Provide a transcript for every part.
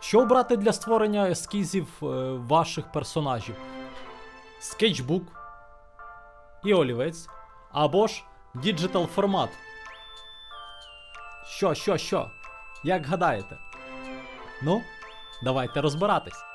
Що обрати для створення ескізів е, ваших персонажів? Скетчбук і олівець. Або ж діджитал формат. Що, що, що? Як гадаєте? Ну, давайте розбиратись.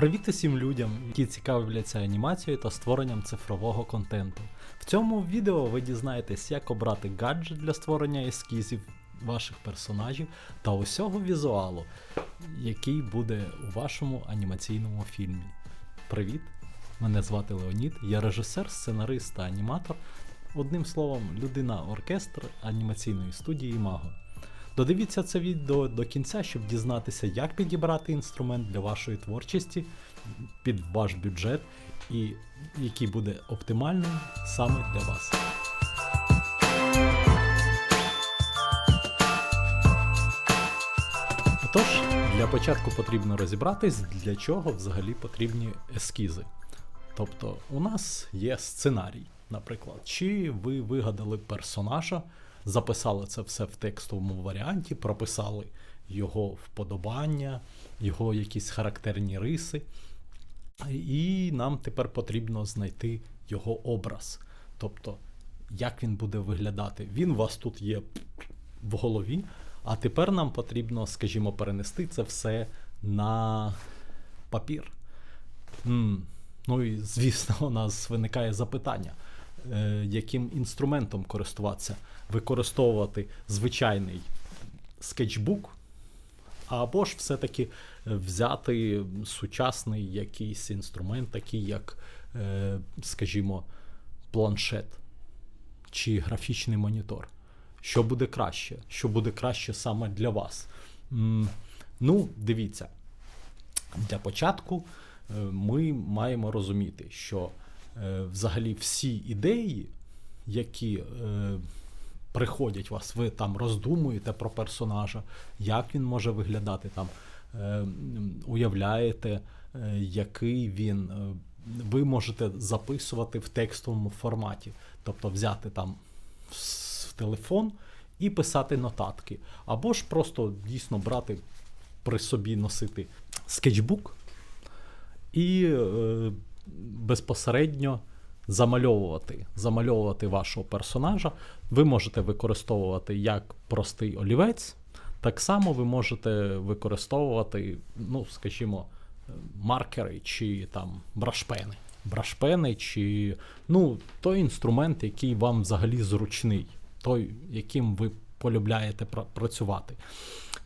Привіт усім людям, які цікавляться анімацією та створенням цифрового контенту. В цьому відео ви дізнаєтесь, як обрати гаджет для створення ескізів ваших персонажів та усього візуалу, який буде у вашому анімаційному фільмі. Привіт! Мене звати Леонід, я режисер, сценарист та аніматор. Одним словом, людина-оркестр анімаційної студії Маго. Додивіться це відео до кінця, щоб дізнатися, як підібрати інструмент для вашої творчості під ваш бюджет і який буде оптимальним саме для вас. Отож, для початку потрібно розібратись, для чого взагалі потрібні ескізи. Тобто, у нас є сценарій, наприклад, чи ви вигадали персонажа, записали це все в текстовому варіанті, прописали його вподобання, його якісь характерні риси. І нам тепер потрібно знайти його образ. Тобто, як він буде виглядати. Він у вас тут є в голові, а тепер нам потрібно, скажімо, перенести це все на папір. Ну і звісно, у нас виникає запитання, яким інструментом користуватися? Використовувати звичайний скетчбук, або ж все-таки е, взяти сучасний якийсь інструмент, такий як, е, скажімо, планшет чи графічний монітор. Що буде краще? Що буде краще саме для вас? Ну, дивіться, для початку е, ми маємо розуміти, що е, взагалі всі ідеї, які е, приходять вас, ви там роздумуєте про персонажа, як він може виглядати, там е, уявляєте, е, який він. е, Ви можете записувати в текстовому форматі, тобто взяти там в телефон і писати нотатки, або ж просто дійсно брати при собі носити скетчбук і е, безпосередньо замальовувати, замальовувати вашого персонажа. Ви можете використовувати як простий олівець, так само ви можете використовувати, ну, скажімо, маркери чи там брашпени. Брашпени, чи ну, той інструмент, який вам взагалі зручний, той, яким ви полюбляєте пра- працювати.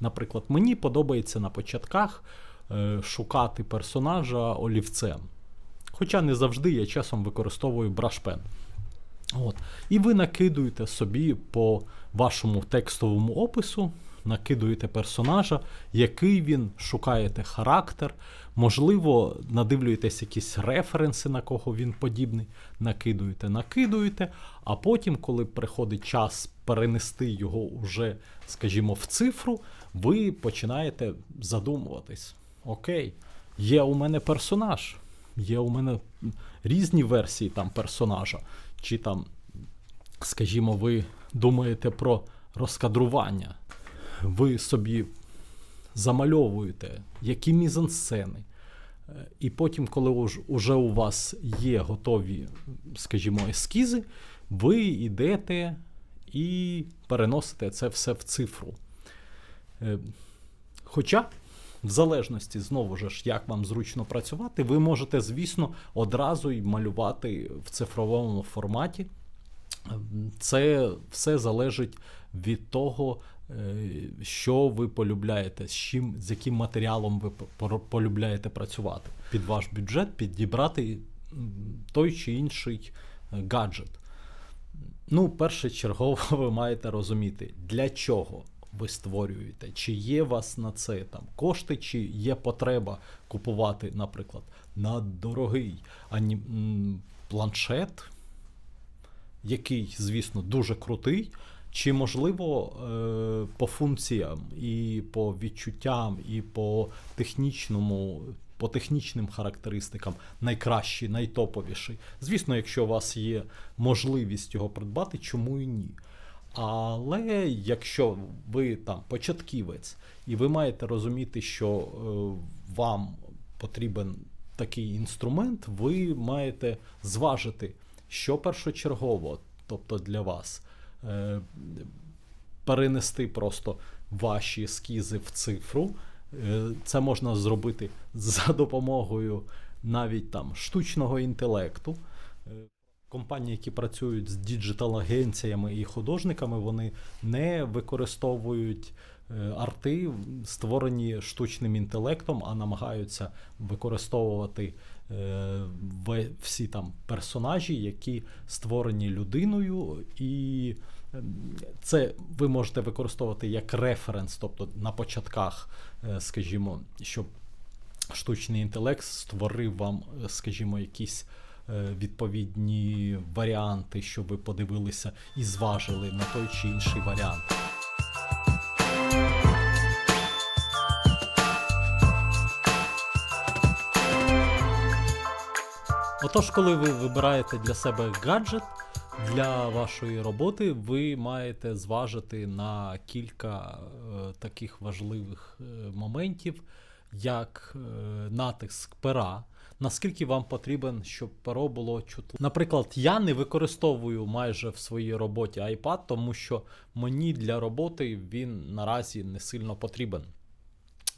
Наприклад, мені подобається на початках е, шукати персонажа олівцем. Хоча не завжди я часом використовую брашпен. От. І ви накидуєте собі по вашому текстовому опису, накидуєте персонажа, який він, шукаєте характер, можливо, надивлюєтесь якісь референси, на кого він подібний, накидуєте, накидуєте, а потім, коли приходить час перенести його уже, скажімо, в цифру, ви починаєте задумуватись. Окей, є у мене персонаж, є у мене різні версії там персонажа, чи там, скажімо, ви думаєте про розкадрування, ви собі замальовуєте, які мізансцени. Е, І потім, коли уже у вас є готові, скажімо, ескізи, ви йдете і переносите це все в цифру. Е, Хоча, в залежності знову ж, як вам зручно працювати, ви можете, звісно, одразу й малювати в цифровому форматі. Це все залежить від того, е, що ви полюбляєте, з чим, з яким матеріалом ви полюбляєте працювати. Під ваш бюджет підібрати той чи інший е, гаджет. Ну, першочергово ви маєте розуміти, для чого ви створюєте, чи є вас на це там кошти, чи є потреба купувати, наприклад, на дорогий ані... планшет, який, звісно, дуже крутий, Чи можливо е, по функціям і по відчуттям, і по технічному, по технічним характеристикам найкращий, найтоповіший? Звісно, якщо у вас є можливість його придбати, чому і ні? Але якщо ви там початківець, і ви маєте розуміти, що е, вам потрібен такий інструмент, ви маєте зважити, що першочергово, тобто для вас, е, перенести просто ваші ескізи в цифру. Е, Це можна зробити за допомогою навіть там штучного інтелекту. Е, Компанії, які працюють з діджитал-агенціями і художниками, вони не використовують е, арти, створені штучним інтелектом, а намагаються використовувати е, всі там персонажі, які створені людиною, і ем, це ви можете використовувати як референс, тобто на початках, е, скажімо, щоб штучний інтелект створив вам, е, скажімо, якісь е, відповідні варіанти, щоб ви подивилися і зважили на той чи інший варіант. Отож, коли ви вибираєте для себе гаджет для вашої роботи, ви маєте зважити на кілька е, таких важливих е, моментів, як е, натиск пера. Наскільки вам потрібен, щоб перо було чутливе? Наприклад, я не використовую майже в своїй роботі iPad, тому що мені для роботи він наразі не сильно потрібен.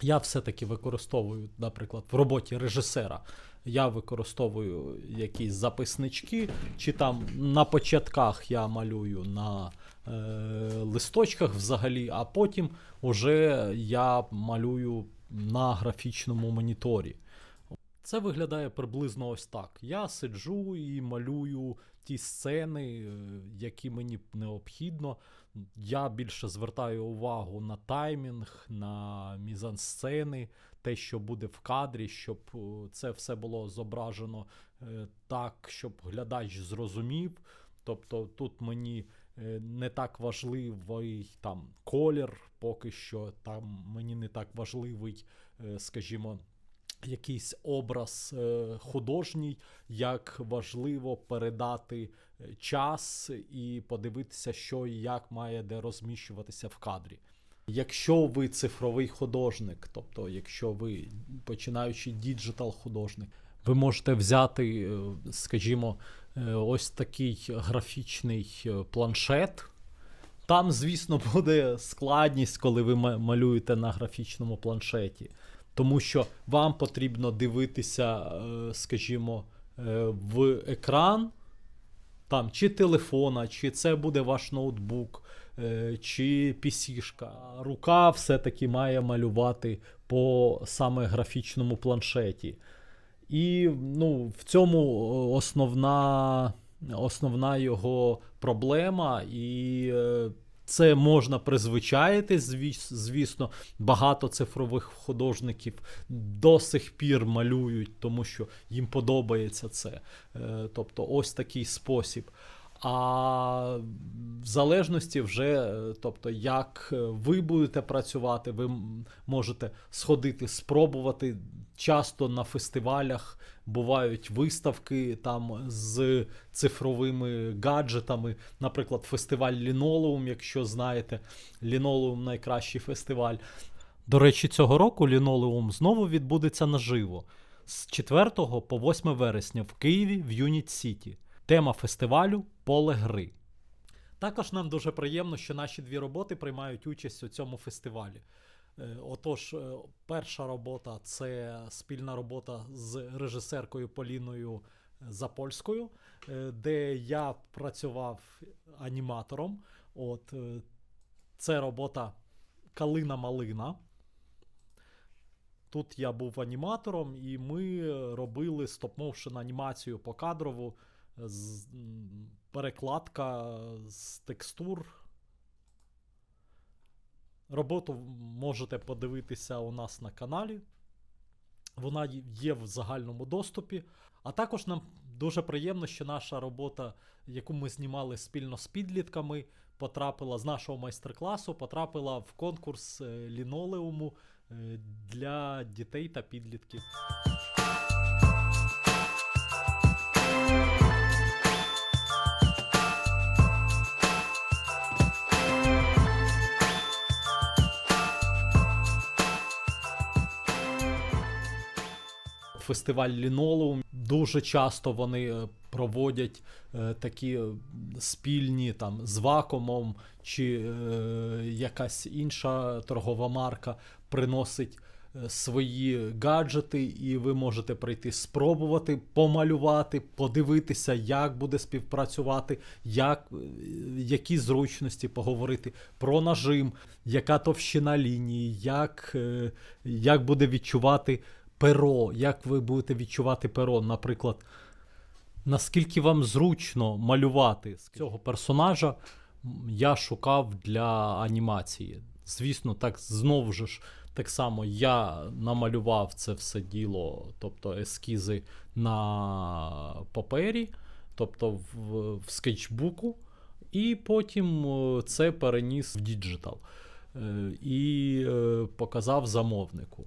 Я все-таки використовую, наприклад, в роботі режисера. Я використовую якісь записнички, чи там на початках я малюю на е, листочках взагалі, а потім уже я малюю на графічному моніторі. Це виглядає приблизно ось так. Я сиджу і малюю ті сцени, е, які мені необхідно. Я більше звертаю увагу на таймінг, на мізансцени, те, що буде в кадрі, щоб е, це все було зображено е, так, щоб глядач зрозумів. Тобто тут мені не так важливий там колір, поки що там мені не так важливий, скажімо, якийсь образ е, художній, як важливо передати е, час і подивитися, що і як має де розміщуватися в кадрі. Якщо ви цифровий художник, тобто якщо ви починаючий діджитал художник, ви можете взяти, е, скажімо, ось такий графічний планшет. Там, звісно, буде складність, коли ви малюєте на графічному планшеті. Тому що вам потрібно дивитися, е, скажімо, е, в екран, там, чи телефона, чи це буде ваш ноутбук, е, чи PC-шка. Рука все-таки має малювати по саме графічному планшеті. І ну, в цьому основна, основна його проблема, і це можна призвичаїти, звіс- звісно. Багато цифрових художників до сих пір малюють, тому що їм подобається це. Е, Тобто, ось такий спосіб. А в залежності вже, е, тобто, як е, ви будете працювати, ви можете сходити, спробувати. Часто на фестивалях бувають виставки там з цифровими гаджетами. Наприклад, фестиваль Лінолеум, якщо знаєте, Лінолеум найкращий фестиваль. До речі, цього року Лінолеум знову відбудеться наживо з 4 по 8 вересня в Києві в Юніт Сіті. Тема фестивалю поле гри. Також нам дуже приємно, що наші дві роботи приймають участь у цьому фестивалі. Е, Отож, е, перша робота це спільна робота з режисеркою Поліною Запольською, е, де я працював аніматором. От, це робота Калина Малина. Тут я був аніматором, і ми робили стоп-моушен анімацію покадрову, з, перекладка з текстур. Роботу можете подивитися у нас на каналі. Вона є в загальному доступі. А також нам дуже приємно, що наша робота, яку ми знімали спільно з підлітками, потрапила з нашого майстер-класу, потрапила в конкурс е, лінолеуму е, для дітей та підлітків. Фестиваль Лінолеум. Дуже часто вони е, проводять е, такі е, спільні там з вакуумом чи е, якась інша торгова марка приносить е, свої гаджети, і ви можете прийти спробувати помалювати, подивитися, як буде співпрацювати, як, які зручності поговорити про нажим, яка товщина лінії, як, як буде відчувати перо, як ви будете відчувати перо, наприклад, наскільки вам зручно малювати з цього персонажа, я шукав для анімації. Звісно, так знову ж так само я намалював це все діло, тобто ескізи на папері, тобто в, в скетчбуку, і потім е, це переніс в діджитал е, і е, показав замовнику.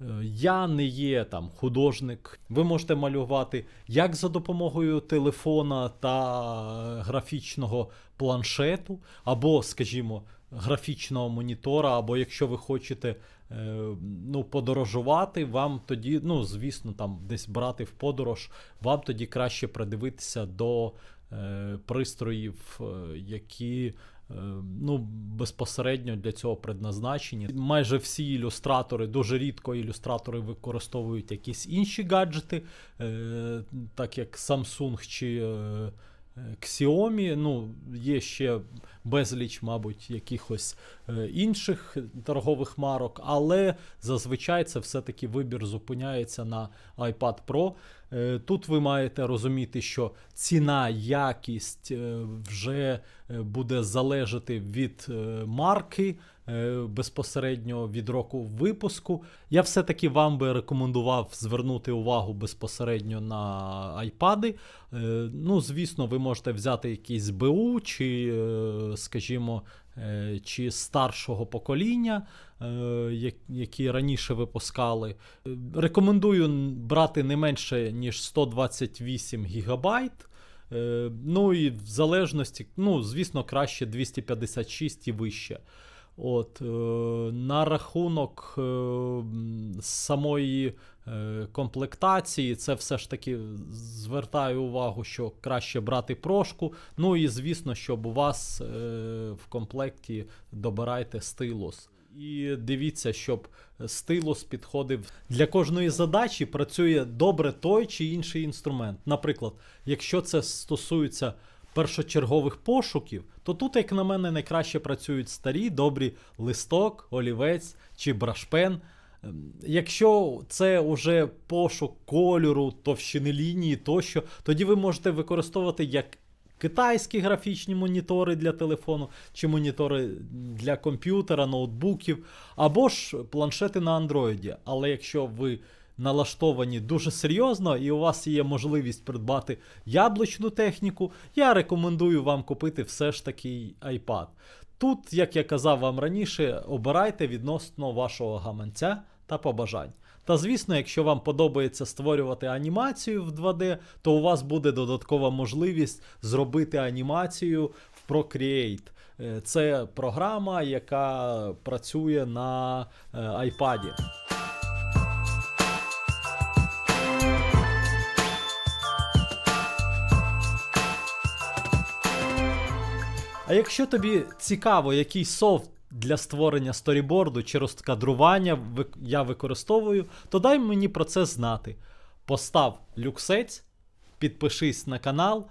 Е, Я не є там художник. Ви можете малювати як за допомогою телефона та графічного планшету, або, скажімо, графічного монітора, або якщо ви хочете е, ну, подорожувати, вам тоді, ну, звісно, там десь брати в подорож, вам тоді краще придивитися до е, пристроїв, е, які е, ну, безпосередньо для цього предназначені. Майже всі ілюстратори, дуже рідко ілюстратори використовують якісь інші гаджети, е, так як Samsung чи е, е, Xiaomi. Ну, є ще безліч, мабуть, якихось е, інших торгових марок, але зазвичай це все-таки вибір зупиняється на iPad Pro. Е, Тут ви маєте розуміти, що ціна, якість е, вже е, буде залежати від е, марки, е, безпосередньо від року випуску. Я все-таки вам би рекомендував звернути увагу безпосередньо на айпади. Е, Ну, звісно, ви можете взяти якийсь БУ чи, е, скажімо, е, чи старшого покоління, е, які раніше випускали. Е, Рекомендую брати не менше, ніж 128 гігабайт. Е, Ну і в залежності, ну, звісно, краще 256 і вище. От, е, на рахунок е, самої е, комплектації, це все ж таки звертаю увагу, що краще брати прошку. Ну і звісно, щоб у вас в комплекті добирайте стилус. І дивіться, щоб стилус підходив для кожної задачі, працює добре той чи інший інструмент. Наприклад, якщо це стосується першочергових пошуків, то тут, як на мене, найкраще працюють старі, добрі листок, олівець чи брашпен. Ем, Якщо це уже пошук кольору, товщини лінії тощо, тоді ви можете використовувати як китайські графічні монітори для телефону, чи монітори для комп'ютера, ноутбуків, або ж планшети на андроїді. Але якщо ви налаштовані дуже серйозно і у вас є можливість придбати яблучну техніку, я рекомендую вам купити все ж таки iPad. Тут, як я казав вам раніше, обирайте відносно вашого гаманця та побажань. Та звісно, якщо вам подобається створювати анімацію в 2D, то у вас буде додаткова можливість зробити анімацію в Procreate. Е, Це програма, яка працює на е, iPad. А якщо тобі цікаво, який софт для створення сторіборду чи розкадрування я використовую, то дай мені про це знати. Постав люксець, підпишись на канал.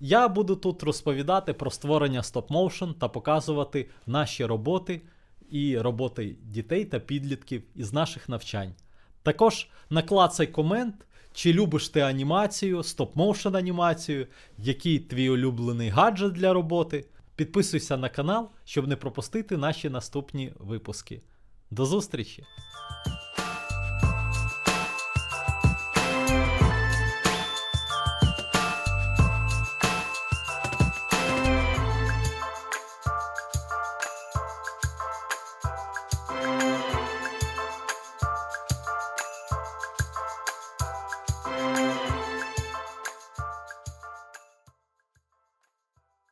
Я буду тут розповідати про створення стоп-моушен та показувати наші роботи і роботи дітей та підлітків із наших навчань. Також наклацай комент, чи любиш ти анімацію, стоп-моушен анімацію, який твій улюблений гаджет для роботи. Підписуйся на канал, щоб не пропустити наші наступні випуски. До зустрічі!